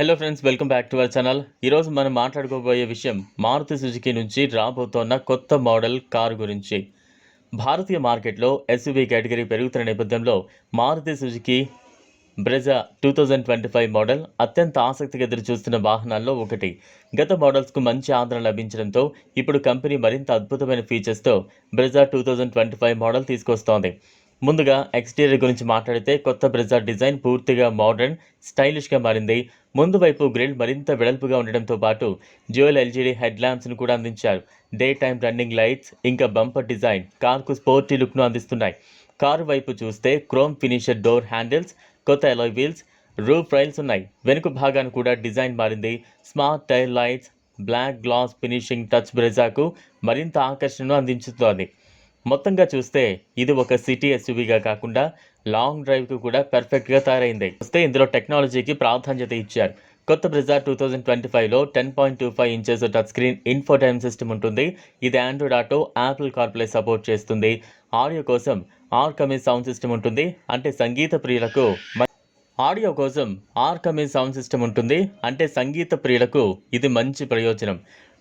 Hello friends welcome back to our channel ఈరోజు మనం మాట్లాడుకోబోయే విషయం మారుతి సుజుకి నుంచి రాబోతోన్న కొత్త మోడల్ కారు గురించి. భారతీయ మార్కెట్లో ఎస్యూవీ కేటగిరీ పెరుగుతున్న నేపథ్యంలో Maruti Suzuki Brezza two thousand twenty five model అత్యంత ఆసక్తిగా ఎదురు చూస్తున్న వాహనాల్లో ఒకటి. గత మోడల్స్కు మంచి ఆదరణ లభించడంతో ఇప్పుడు కంపెనీ మరింత అద్భుతమైన ఫీచర్స్తో Brezza two thousand twenty five model తీసుకొస్తోంది. ముందుగా ఎక్స్టీరియర్ గురించి మాట్లాడితే కొత్త బ్రెజా డిజైన్ పూర్తిగా మోడర్న్ స్టైలిష్గా మారింది. ముందు వైపు గ్రిల్ మరింత వెడల్పుగా ఉండడంతో పాటు జ్యువెల్ ఎల్జీడీ హెడ్ ల్యాంప్స్ను కూడా అందించారు. డే టైమ్ రన్నింగ్ లైట్స్ ఇంకా బంపర్ డిజైన్ కార్కు స్పోర్టీ లుక్ను అందిస్తున్నాయి. కారు వైపు చూస్తే క్రోమ్ ఫినిషర్ డోర్ హ్యాండిల్స్ కొత్త ఎలాయ్ వీల్స్ రూఫ్ రైల్స్ ఉన్నాయి. వెనుక భాగాన్ని కూడా డిజైన్ మారింది. Smart tail lights black glass finishing touch బ్రెజాకు మరింత ఆకర్షణను అందించుతోంది. మొత్తంగా చూస్తే ఇది ఒక సిటీ ఎస్యూవీగా కాకుండా లాంగ్ డ్రైవ్కు కూడా పర్ఫెక్ట్గా తయారైంది. వస్తే ఇందులో టెక్నాలజీకి ప్రాధాన్యత ఇచ్చారు. కొత్త బ్రిజా టూ థౌజండ్ ట్వంటీ ఫైవ్లో ten point two five inches touch screen infotainment system ఉంటుంది. ఇది Android Auto Apple CarPlay support చేస్తుంది. ఆడియో కోసం ఆర్ కమీ సౌండ్ సిస్టమ్ ఉంటుంది. అంటే సంగీత ప్రియులకు ఆడియో కోసం ఆర్ కమీ సౌండ్ సిస్టమ్ ఉంటుంది. అంటే సంగీత ప్రియులకు ఇది మంచి ప్రయోజనం.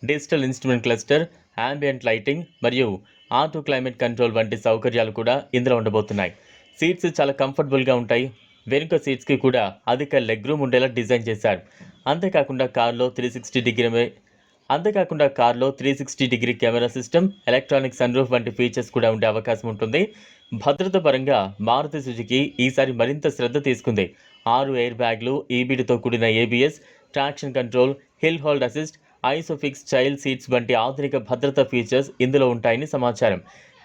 Digital instrument cluster ambient lighting మరియు ఆటో క్లైమేట్ కంట్రోల్ వంటి సౌకర్యాలు కూడా ఇందులో ఉండబోతున్నాయి. సీట్స్ చాలా కంఫర్టబుల్గా ఉంటాయి. వెనుక సీట్స్కి కూడా అధిక లెగ్ రూమ్ ఉండేలా డిజైన్ చేశారు. అంతేకాకుండా కారులో త్రీ సిక్స్టీ డిగ్రీ అంతేకాకుండా కార్లో three sixty degree camera system electronic sunroof వంటి ఫీచర్స్ కూడా ఉండే అవకాశం ఉంటుంది. భద్రత పరంగా మారుతి సుజుకి ఈసారి మరింత శ్రద్ధ తీసుకుంది. ఆరు ఎయిర్ బ్యాగ్లు ఈబీడితో కూడిన ABS traction control hill hold assist ISOFIX child seats వంటి ఆధునిక భద్రతా ఫీచర్స్ ఇందులో ఉంటాయని సమాచారం.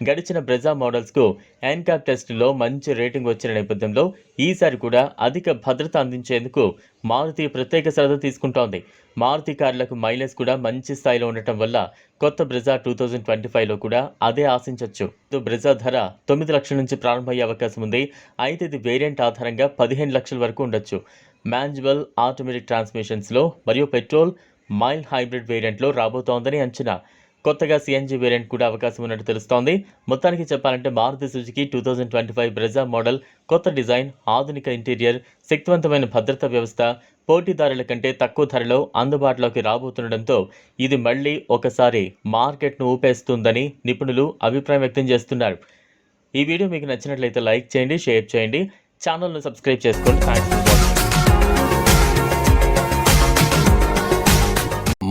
గడిచిన బ్రెజా మోడల్స్కు ఎన్కాప్ టెస్టులో మంచి రేటింగ్ వచ్చిన నేపథ్యంలో ఈసారి కూడా అధిక భద్రత అందించేందుకు మారుతి ప్రత్యేక శ్రద్ధ తీసుకుంటోంది. మారుతి కార్లకు మైలేజ్ కూడా మంచి స్థాయిలో ఉండటం వల్ల కొత్త బ్రెజా టూ థౌజండ్ ట్వంటీ ఫైవ్లో కూడా అదే ఆశించవచ్చు బ్రెజా ధర తొమ్మిది లక్షల నుంచి ప్రారంభమయ్యే అవకాశం ఉంది. అయితే ఇది వేరియంట్ ఆధారంగా పదిహేను లక్షల వరకు ఉండొచ్చు. మాన్యువల్ ఆటోమేటిక్ ట్రాన్స్మిషన్స్లో మరియు పెట్రోల్ మైల్ హైబ్రిడ్ వేరియంట్లో రాబోతోందని అంచనా. కొత్తగా సిఎన్జి వేరియంట్ కూడా అవకాశం ఉన్నట్టు తెలుస్తోంది. మొత్తానికి చెప్పాలంటే Maruti Suzuki two thousand twenty five Brezza model కొత్త డిజైన్ ఆధునిక ఇంటీరియర్ శక్తివంతమైన భద్రతా వ్యవస్థ పోటీదారుల కంటే తక్కువ ధరలో అందుబాటులోకి రాబోతుండటంతో ఇది మళ్ళీ ఒకసారి మార్కెట్ను ఊపేస్తుందని నిపుణులు అభిప్రాయం వ్యక్తం చేస్తున్నారు. ఈ వీడియో మీకు నచ్చినట్లయితే లైక్ చేయండి షేర్ చేయండి. ఛానల్ను సబ్స్క్రైబ్ చేసుకోండి. థ్యాంక్స్